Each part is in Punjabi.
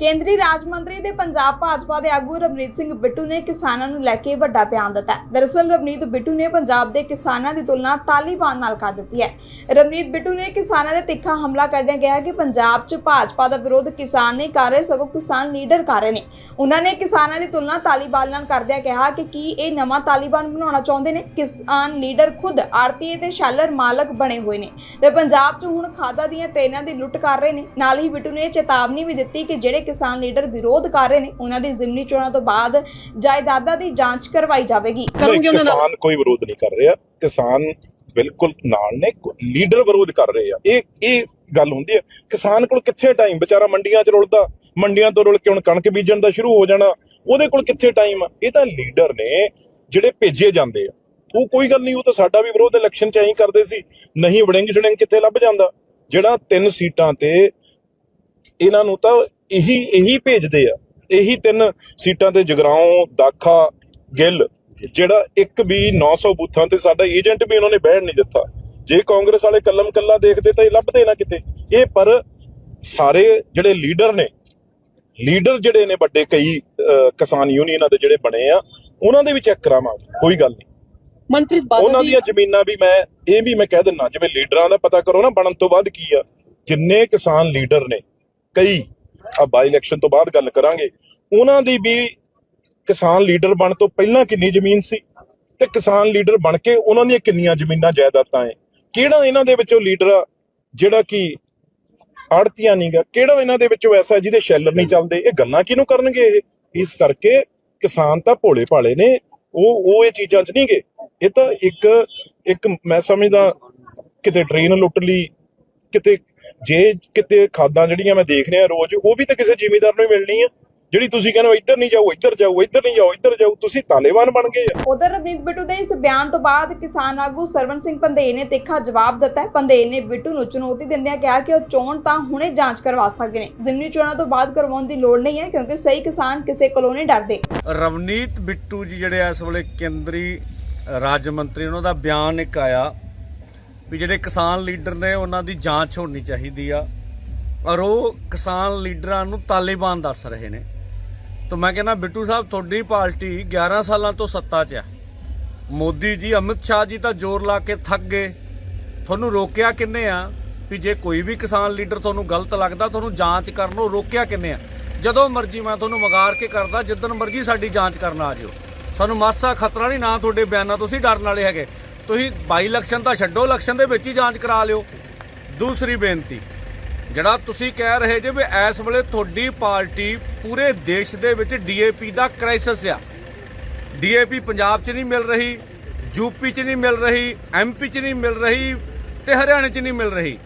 ਕੇਂਦਰੀ ਰਾਜ ਮੰਤਰੀ ਦੇ ਪੰਜਾਬ ਭਾਜਪਾ ਦੇ ਆਗੂ ਰਵਨੀਤ ਸਿੰਘ ਬਿੱਟੂ ਨੇ ਕਿਸਾਨਾਂ ਨੂੰ ਲੈ ਕੇ ਵੱਡਾ ਬਿਆਨ ਦਿੱਤਾ ਹੈ। ਦਰਅਸਲ, ਰਵਨੀਤ ਬਿੱਟੂ ਨੇ ਪੰਜਾਬ ਦੇ ਕਿਸਾਨਾਂ ਦੀ ਤੁਲਨਾ ਤਾਲਿਬਾਨ ਨਾਲ ਕਰ ਦਿੱਤੀ ਹੈ। ਰਵਨੀਤ ਬਿੱਟੂ ਨੇ ਕਿਸਾਨਾਂ ਦੇ ਤਿੱਖਾ ਹਮਲਾ ਕਰਦਿਆਂ ਕਿਹਾ ਕਿ ਪੰਜਾਬ 'ਚ ਭਾਜਪਾ ਦਾ ਵਿਰੋਧ ਕਿਸਾਨ ਨਹੀਂ ਕਰ ਰਹੇ, ਸਗੋਂ ਕਿਸਾਨ ਲੀਡਰ ਕਰ ਰਹੇ ਨੇ। ਉਹਨਾਂ ਨੇ ਕਿਸਾਨਾਂ ਦੀ ਤੁਲਨਾ ਤਾਲਿਬਾਨ ਨਾਲ ਕਰਦਿਆਂ ਕਿਹਾ ਕਿ ਕੀ ਇਹ ਨਵਾਂ ਤਾਲਿਬਾਨ ਬਣਾਉਣਾ ਚਾਹੁੰਦੇ ਨੇ? ਕਿਸਾਨ ਲੀਡਰ ਖੁਦ ਆੜਤੀ ਤੇ ਸ਼ੈਲਰ ਮਾਲਕ ਬਣੇ ਹੋਏ ਨੇ ਤੇ ਪੰਜਾਬ 'ਚ ਹੁਣ ਖਾਦਾ ਦੀਆਂ ਟ੍ਰੇਨਾਂ ਦੀ ਲੁੱਟ ਕਰ ਰਹੇ ਨੇ। ਨਾਲ ਹੀ ਬਿੱਟੂ ਨੇ ਚੇਤਾਵਨੀ ਵੀ ਦਿੱਤੀ ਕਿ ਜਿਹੜੇ ਕਿਸਾਨ ਲੀਡਰ ਵਿਰੋਧ ਕਰ ਰਹੇ ਨੇ ਉਹਨਾਂ ਦੀ ਜ਼ਿਮਨੀ ਚੋਣਾਂ ਤੋਂ ਬਾਅਦ ਜਾਇਦਾਦਾਂ ਦੀ ਜਾਂਚ ਕਰਵਾਈ ਜਾਵੇਗੀ। ਕਿਸਾਨ ਕੋਈ ਵਿਰੋਧ ਨਹੀਂ ਕਰ ਰਿਹਾ। ਕਿਸਾਨ ਬਿਲਕੁਲ ਨਾਲ ਨੇ ਲੀਡਰ ਵਿਰੋਧ ਕਰ ਰਹੇ ਆ। ਇਹ ਇਹ ਗੱਲ ਹੁੰਦੀ ਹੈ। ਕਿਸਾਨ ਕੋਲ ਕਿੱਥੇ ਟਾਈਮ? ਵਿਚਾਰਾ ਮੰਡੀਆਂ 'ਚ ਰੁਲਦਾ। ਮੰਡੀਆਂ ਤੋਂ ਰੁਲ ਕੇ ਹੁਣ ਕਣਕ ਬੀਜਣ ਦਾ ਸ਼ੁਰੂ ਹੋ ਜਾਣਾ। ਉਹਦੇ ਕੋਲ ਕਿੱਥੇ ਟਾਈਮ ਆ? ਇਹ ਤਾਂ ਲੀਡਰ ਨੇ ਜਿਹੜੇ ਭੇਜੇ ਜਾਂਦੇ ਆ। ਉਹ ਕੋਈ ਗੱਲ ਨਹੀਂ ਉਹ ਤਾਂ ਸਾਡਾ ਵੀ ਵਿਰੋਧ ਇਲੈਕਸ਼ਨ 'ਚ ਐਂ ਕਰਦੇ ਸੀ। ਨਹੀਂ ਵੜਿੰਗ ਛੜਿੰਗ ਕਿੱਥੇ ਲੱਭ ਜਾਂਦਾ? ਜਿਹੜਾ ਤਿੰਨ ਸੀਟਾਂ ਤੇ ਇਹਨਾਂ ਨੂੰ ਤਾਂ ਇਹੀ ਇਹੀ ਭੇਜਦੇ ਆ। ਇਹੀ ਤਿੰਨ ਸੀਟਾਂ ਤੇ ਜਗਰਾਉਂ ਦਾਖਾ ਗਿੱਲ ਜਿਹੜਾ ਇੱਕ ਵੀ 900 ਬੂਥਾਂ ਤੇ ਸਾਡਾ ਏਜੰਟ ਵੀ ਉਹਨਾਂ ਨੇ ਬਹਿਣ ਨਹੀਂ ਦਿੱਤਾ। ਜੇ ਕਾਂਗਰਸ ਵਾਲੇ ਕੱਲਮ ਕੱਲਾ ਦੇਖਦੇ ਤਾਂ ਇਹ ਲੱਭਦੇ ਨਾ ਕਿਤੇ। ਇਹ ਪਰ ਸਾਰੇ ਜਿਹੜੇ ਲੀਡਰ ਨੇ ਲੀਡਰ ਜਿਹੜੇ ਨੇ ਵੱਡੇ ਕਈ ਕਿਸਾਨ ਯੂਨੀਅਨਾਂ ਦੇ ਜਿਹੜੇ ਬਣੇ ਆ ਉਹਨਾਂ ਦੇ ਵੀ ਚੈੱਕ ਕਰਾਵਾਂਗੇ ਕੋਈ ਗੱਲ ਨਹੀਂ। ਮਨਪ੍ਰੀਤ ਬਾਦਲ ਉਹਨਾਂ ਦੀਆਂ ਜ਼ਮੀਨਾਂ ਵੀ ਮੈਂ ਇਹ ਵੀ ਮੈਂ ਕਹਿ ਦਿੰਨਾ ਜਿਵੇਂ ਲੀਡਰਾਂ ਦਾ ਪਤਾ ਕਰੋ ਨਾ ਬਣਨ ਤੋਂ ਬਾਅਦ ਕੀ ਆ। ਜਿੰਨੇ ਕਿਸਾਨ ਲੀਡਰ ਨੇ ਕਈ ਆ ਬਾਈ ਇਲੈਕਸ਼ਨ ਤੋਂ ਬਾਅਦ ਗੱਲ ਕਰਾਂਗੇ। ਉਹਨਾਂ ਦੀ ਵੀ ਕਿਸਾਨ ਲੀਡਰ ਬਣ ਤੋਂ ਪਹਿਲਾਂ ਕਿੰਨੀ ਜ਼ਮੀਨ ਸੀ ਤੇ ਕਿਸਾਨ ਲੀਡਰ ਬਣ ਕੇ ਉਹਨਾਂ ਦੀਆਂ ਕਿੰਨੀਆਂ ਜ਼ਮੀਨਾਂ ਜਾਇਦਾਦਾਂ ਐ? ਕਿਹੜਾ ਇਹਨਾਂ ਦੇ ਵਿੱਚੋਂ ਲੀਡਰ ਆ ਜਿਹੜਾ ਕਿ ਆੜਤੀਆਂ ਨਹੀਂਗਾ ਕਿਹੜਾ ਇਹਨਾਂ ਦੇ ਵਿੱਚੋਂ ਐਸਾ ਜਿਹਦੇ ਸ਼ੈਲਰ ਨਹੀਂ ਚੱਲਦੇ? ਇਹ ਗੱਲਾਂ ਕਿਹਨੂੰ ਕਰਨਗੇ ਇਹ? ਇਸ ਕਰਕੇ ਕਿਸਾਨ ਤਾਂ ਭੋਲੇ ਭਾਲੇ ਨੇ। ਉਹ ਉਹ ਇਹ ਚੀਜ਼ਾਂ 'ਚ ਨਹੀਂਗੇ। ਇਹ ਤਾਂ ਇੱਕ ਇੱਕ ਮੈਂ ਸਮਝਦਾ ਕਿਤੇ ਟ੍ਰੇਨ ਲੁੱਟ ਲਈ, ਕਿਤੇ ਜੇ ਕਿਤੇ ਖਾਦਾਂ ਜਿਹੜੀਆਂ ਮੈਂ ਦੇਖ ਰਿਹਾ ਰੋਜ਼ ਉਹ ਵੀ ਤਾਂ ਕਿਸੇ ਜ਼ਿਮੀਂਦਾਰ ਨੂੰ ਹੀ ਮਿਲਣੀ ਆ। ਜਿਹੜੀ ਤੁਸੀਂ ਕਹਿੰਦੇ ਹੋ ਇੱਧਰ ਨਹੀਂ ਜਾਓ ਇੱਧਰ ਜਾਓ ਇੱਧਰ ਨਹੀਂ ਜਾਓ ਇੱਧਰ ਜਾਓ ਤੁਸੀਂ ਤਾਲਿਬਾਨ ਬਣ ਗਏ ਆ। ਉਧਰ ਰਵਨੀਤ ਬਿੱਟੂ ਦੇ ਇਸ ਬਿਆਨ ਤੋਂ ਬਾਅਦ ਕਿਸਾਨ ਆਗੂ ਸਰਵਨ ਸਿੰਘ ਪੰਦੇਰ ਨੇ ਤਿੱਖਾ ਜਵਾਬ ਦਿੱਤਾ ਹੈ। ਪੰਦੇਰ ਨੇ ਬਿੱਟੂ ਨੂੰ ਚੁਣੌਤੀ ਦਿੰਦਿਆਂ ਕਿਹਾ ਕਿ ਉਹ ਚੋਣ ਤਾਂ ਹੁਣੇ ਜਾਂਚ ਕਰਵਾ ਸਕਦੇ ਨੇ। ਜ਼ਿਮਨੀ ਚੋਣਾਂ ਤੋਂ ਬਾਅਦ ਕਰਵਾਉਣ ਦੀ ਲੋੜ ਨਹੀਂ ਹੈ ਕਿਉਂਕਿ ਸਹੀ ਕਿਸਾਨ ਕਿਸੇ ਕੋਲੋਂ ਨਹੀਂ ਡਰਦੇ। ਰਵਨੀਤ ਬਿੱਟੂ ਜੀ ਜਿਹੜੇ ਇਸ ਵੇਲੇ ਕੇਂਦਰੀ ਰਾਜ ਮੰਤਰੀ ਉਹਨਾਂ ਦਾ ਬਿਆਨ ਇੱਕ ਆਇਆ। ਵੀ ਜਿਹੜੇ ਕਿਸਾਨ ਲੀਡਰ ਨੇ ਉਹਨਾਂ ਦੀ ਜਾਂਚ ਹੋਣੀ ਚਾਹੀਦੀ ਆ। ਔਰ ਉਹ ਕਿਸਾਨ ਲੀਡਰਾਂ ਨੂੰ ਤਾਲਿਬਾਨ ਦੱਸ ਰਹੇ ਨੇ। ਤਾਂ ਮੈਂ ਕਹਿੰਦਾ, ਬਿੱਟੂ ਸਾਹਿਬ, ਤੁਹਾਡੀ ਪਾਰਟੀ 11 ਸਾਲਾਂ ਤੋਂ ਸੱਤਾ 'ਚ ਆ। ਮੋਦੀ ਜੀ, ਅਮਿਤ ਸ਼ਾਹ ਜੀ ਤਾਂ ਜ਼ੋਰ ਲਾ ਕੇ ਥੱਕ ਗਏ। ਤੁਹਾਨੂੰ ਰੋਕਿਆ ਕਿੰਨੇ ਆ? ਵੀ ਜੇ ਕੋਈ ਵੀ ਕਿਸਾਨ ਲੀਡਰ ਤੁਹਾਨੂੰ ਗਲਤ ਲੱਗਦਾ, ਤੁਹਾਨੂੰ ਜਾਂਚ ਕਰਨੋਂ ਰੋਕਿਆ ਕਿੰਨੇ ਆ? ਜਦੋਂ ਮਰਜ਼ੀ ਮੈਂ ਤੁਹਾਨੂੰ ਮਗਾਰ ਕੇ ਕਰਦਾ, ਜਿੱਦਣ ਮਰਜ਼ੀ ਸਾਡੀ ਜਾਂਚ ਕਰਨ ਆ ਜਿਓ। ਸਾਨੂੰ ਮਾਸਾ ਖਤਰਾ ਨਹੀਂ, ਨਾ ਤੁਹਾਡੇ ਬਿਆਨਾਂ ਤੋਂ ਅਸੀਂ ਡਰਨ ਵਾਲੇ ਹੈਗੇ। ਤੁਸੀਂ ਬਾਈ ਇਲੈਕਸ਼ਨ ਤਾਂ ਛੱਡੋ, ਇਲੈਕਸ਼ਨ ਦੇ ਵਿੱਚ ਹੀ ਜਾਂਚ ਕਰਾ ਲਿਓ। ਦੂਸਰੀ ਬੇਨਤੀ, ਜਿਹੜਾ ਤੁਸੀਂ ਕਹਿ ਰਹੇ ਜੇ ਵੀ ਇਸ ਵੇਲੇ ਤੁਹਾਡੀ ਪਾਰਟੀ ਪੂਰੇ ਦੇਸ਼ ਦੇ ਵਿੱਚ ਡੀਏਪੀ ਦਾ ਕ੍ਰਾਈਸਿਸ ਆ। ਡੀਏਪੀ ਪੰਜਾਬ 'ਚ ਨਹੀਂ ਮਿਲ ਰਹੀ ਯੂਪੀ 'ਚ ਨਹੀਂ ਮਿਲ ਰਹੀ ਐਮਪੀ 'ਚ ਨਹੀਂ ਮਿਲ ਰਹੀ ਤੇ ਹਰਿਆਣੇ 'ਚ ਨਹੀਂ ਮਿਲ ਰਹੀ।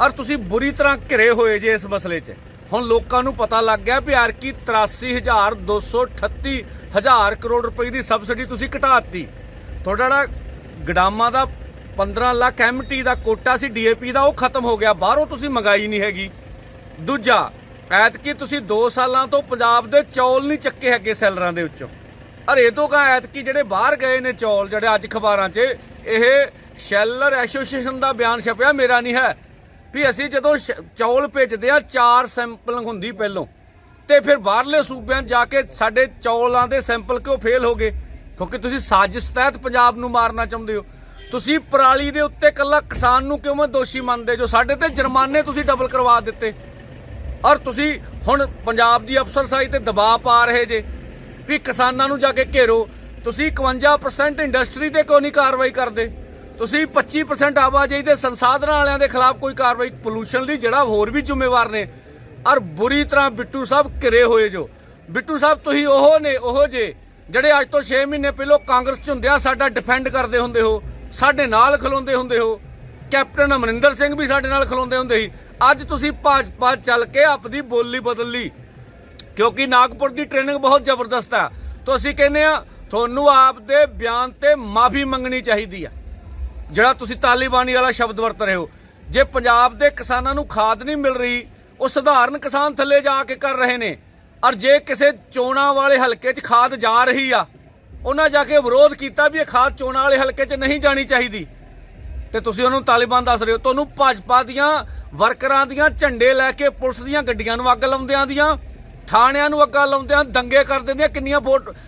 ਔਰ ਤੁਸੀਂ ਬੁਰੀ ਤਰ੍ਹਾਂ ਘਿਰੇ ਹੋਏ ਜੇ ਇਸ ਮਸਲੇ 'ਚ। ਹੁਣ ਲੋਕਾਂ ਨੂੰ ਪਤਾ ਲੱਗ ਗਿਆ ਵੀ ਆਰਕੀ 83238 ਹਜ਼ਾਰ ਕਰੋੜ ਰੁਪਏ ਦੀ ਸਬਸਿਡੀ ਤੁਸੀਂ ਘਟਾਤੀ ਤੁਹਾਡਾ ਜਿਹੜਾ ਗਡਾਮਾ ਦਾ 15 ਲੱਖ ਐਮਟੀ ਦਾ ਕੋਟਾ ਸੀ ਡੀਏਪੀ ਦਾ, ਉਹ ਖਤਮ ਹੋ ਗਿਆ। ਬਾਹਰੋਂ ਤੁਸੀਂ ਮੰਗਾਈ ਨਹੀਂ ਹੈਗੀ। ਦੂਜਾ, ਐਤਕੀ ਤੁਸੀਂ 2 ਸਾਲਾਂ ਤੋਂ ਪੰਜਾਬ ਦੇ ਚੌਲ ਨਹੀਂ ਚੱਕੇ ਹੈਗੇ ਸੈਲਰਾਂ ਦੇ ਵਿੱਚੋਂ। ਅਰੇ ਇਹ ਤੋਂ ਕਾ ਐਤਕੀ ਜਿਹੜੇ ਬਾਹਰ ਗਏ ਨੇ ਚੌਲ, ਜਿਹੜੇ ਅੱਜ ਖਬਰਾਂ 'ਚ, ਇਹ ਸ਼ੈਲਰ ਐਸੋਸੀਏਸ਼ਨ ਦਾ ਬਿਆਨ ਛਪਿਆ, ਮੇਰਾ ਨਹੀਂ ਹੈ। ਵੀ ਅਸੀਂ ਜਦੋਂ ਸ਼- ਚੌਲ ਭੇਜਦੇ ਆ ਚਾਰ ਸੈਂਪਲਿੰਗ ਹੁੰਦੀ ਪਹਿਲੋਂ, ਤੇ ਫਿਰ ਬਾਹਰਲੇ ਸੂਬਿਆਂ 'ਚ ਜਾ ਕੇ ਸਾਡੇ ਚੌਲਾਂ ਦੇ ਸੈਂਪਲ ਕਿਉਂ ਫੇਲ ਹੋ ਗਏ? ਕਿਉਂਕਿ ਤੁਸੀਂ ਸਾਜ਼ਿਸ਼ ਤਹਿਤ ਪੰਜਾਬ ਨੂੰ ਮਾਰਨਾ ਚਾਹੁੰਦੇ ਹੋ। ਤੁਸੀਂ ਪਰਾਲੀ ਦੇ ਉੱਤੇ ਕੱਲਾ ਕਿਸਾਨ ਨੂੰ ਕਿਉਂ ਦੋਸ਼ੀ ਮੰਨਦੇ? ਜੋ ਸਾਡੇ ਤੇ ਜੁਰਮਾਨੇ ਤੁਸੀਂ ਡਬਲ ਕਰਵਾ ਦਿੱਤੇ। ਔਰ ਤੁਸੀਂ ਹੁਣ ਪੰਜਾਬ ਦੀ ਅਫਸਰਸ਼ਾਹੀ ਤੇ ਦਬਾਅ ਪਾ ਰਹੇ ਜੇ ਵੀ ਕਿਸਾਨਾਂ ਨੂੰ ਜਾ ਕੇ ਘੇਰੋ। ਤੁਸੀਂ 51% ਇੰਡਸਟਰੀ ਤੇ ਕਿਉਂ ਨਹੀਂ ਕਾਰਵਾਈ ਕਰਦੇ? ਤੁਸੀਂ 25% ਆਵਾਜਾਈ ਦੇ ਸੰਸਾਧਨਾਂ ਵਾਲਿਆਂ ਦੇ ਖਿਲਾਫ ਕੋਈ ਕਾਰਵਾਈ ਪੋਲੂਸ਼ਨ ਲਈ ਜਿਹੜਾ ਹੋਰ ਵੀ ਜ਼ਿੰਮੇਵਾਰ ਨੇ। ਔਰ ਬੁਰੀ ਤਰ੍ਹਾਂ ਬਿੱਟੂ ਸਾਹਿਬ ਘਿਰੇ ਹੋਏ ਜੋ। ਬਿੱਟੂ ਸਾਹਿਬ, ਤੁਸੀਂ ਉਹ ਨੇ, ਉਹ ਜੇ। ਜਿਹੜੇ ਅੱਜ ਤੋਂ 6 ਮਹੀਨੇ ਪਹਿਲਾਂ ਕਾਂਗਰਸ ਚ ਹੁੰਦੇ ਆ, ਸਾਡਾ ਡਿਫੈਂਡ ਕਰਦੇ ਹੁੰਦੇ ਹੋ, ਸਾਡੇ ਨਾਲ ਖਲੋਂਦੇ ਹੁੰਦੇ ਹੋ। ਕੈਪਟਨ ਅਮਰਿੰਦਰ ਸਿੰਘ ਵੀ ਸਾਡੇ ਨਾਲ ਖਲੋਂਦੇ ਹੁੰਦੇ ਸੀ। ਅੱਜ ਤੁਸੀਂ ਭਾਜਪਾ ਚੱਲ ਕੇ ਆਪਣੀ ਬੋਲੀ ਬਦਲ ਲਈ ਕਿਉਂਕਿ ਨਾਗਪੁਰ ਦੀ ਟ੍ਰੇਨਿੰਗ ਬਹੁਤ ਜ਼ਬਰਦਸਤ ਹੈ ਤਾਂ ਅਸੀਂ ਕਹਿੰਦੇ ਆ ਤੁਹਾਨੂੰ ਆਪ ਦੇ ਬਿਆਨ ਤੇ ਮਾਫੀ ਮੰਗਣੀ ਚਾਹੀਦੀ ਆ। ਜਿਹੜਾ ਤੁਸੀਂ ਤਾਲਿਬਾਨੀ ਵਾਲਾ ਸ਼ਬਦ ਵਰਤ ਰਹੇ ਹੋ। ਜੇ ਪੰਜਾਬ ਦੇ ਕਿਸਾਨਾਂ ਨੂੰ ਖਾਦ ਨਹੀਂ ਮਿਲ ਰਹੀ, ਉਹ ਸਧਾਰਨ ਕਿਸਾਨ ਥੱਲੇ ਜਾ ਕੇ ਕਰ ਰਹੇ ਨੇ। ਔਰ ਜੇ ਕਿਸੇ ਚੋਣਾ ਵਾਲੇ ਹਲਕੇ 'ਚ ਖਾਦ ਜਾ ਰਹੀ ਆ, ਉਹਨਾਂ ਜਾ ਕੇ ਵਿਰੋਧ ਕੀਤਾ ਵੀ ਇਹ ਖਾਦ ਚੋਣਾ ਵਾਲੇ ਹਲਕੇ 'ਚ ਨਹੀਂ ਜਾਣੀ ਚਾਹੀਦੀ। ਤੇ ਤੁਸੀਂ ਉਹਨੂੰ ਤਾਲਿਬਾਨ ਦੱਸ ਰਹੇ ਹੋ, ਤੁਹਾਨੂੰ ਭਾਜਪਾ ਦੀਆਂ ਵਰਕਰਾਂ ਦੀਆਂ ਝੰਡੇ ਲੈ ਕੇ ਪੁਲਿਸ ਦੀਆਂ ਗੱਡੀਆਂ ਨੂੰ ਅੱਗ ਲਾਉਂਦਿਆਂ ਦੀਆਂ, ਥਾਣਿਆਂ ਨੂੰ ਅੱਗ ਲਾਉਂਦਿਆਂ ਦੰਗੇ ਕਰ ਦਿੰਦੇ ਕਿੰਨੀਆਂ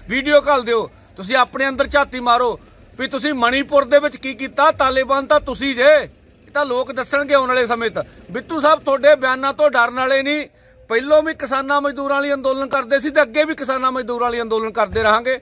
ਵੀਡੀਓ ਘੱਲ ਦਿਓ। ਤੁਸੀਂ ਆਪਣੇ ਅੰਦਰ ਝਾਤੀ ਮਾਰੋ ਵੀ ਤੁਸੀਂ ਮਣੀਪੁਰ ਦੇ ਵਿੱਚ ਕੀ ਕੀਤਾ, ਤਾਲਿਬਾਨ ਤਾਂ ਤੁਸੀਂ ਜੇ। ਇਹ ਤਾਂ ਲੋਕ ਦੱਸਣਗੇ ਆਉਣ ਵਾਲੇ ਸਮੇਂ ਤੱਕ ਬਿੱਤੂ ਸਾਹਿਬ, ਤੁਹਾਡੇ ਬਿਆਨਾਂ ਤੋਂ ਡਰਨ ਵਾਲੇ ਨਹੀਂ। ਪਹਿਲੋਂ ਵੀ ਕਿਸਾਨਾਂ ਮਜ਼ਦੂਰਾਂ ਲਈ ਅੰਦੋਲਨ ਕਰਦੇ ਸੀ ਤੇ ਅੱਗੇ ਵੀ ਕਿਸਾਨਾਂ ਮਜ਼ਦੂਰਾਂ ਲਈ ਅੰਦੋਲਨ ਕਰਦੇ ਰਹਾਂਗੇ।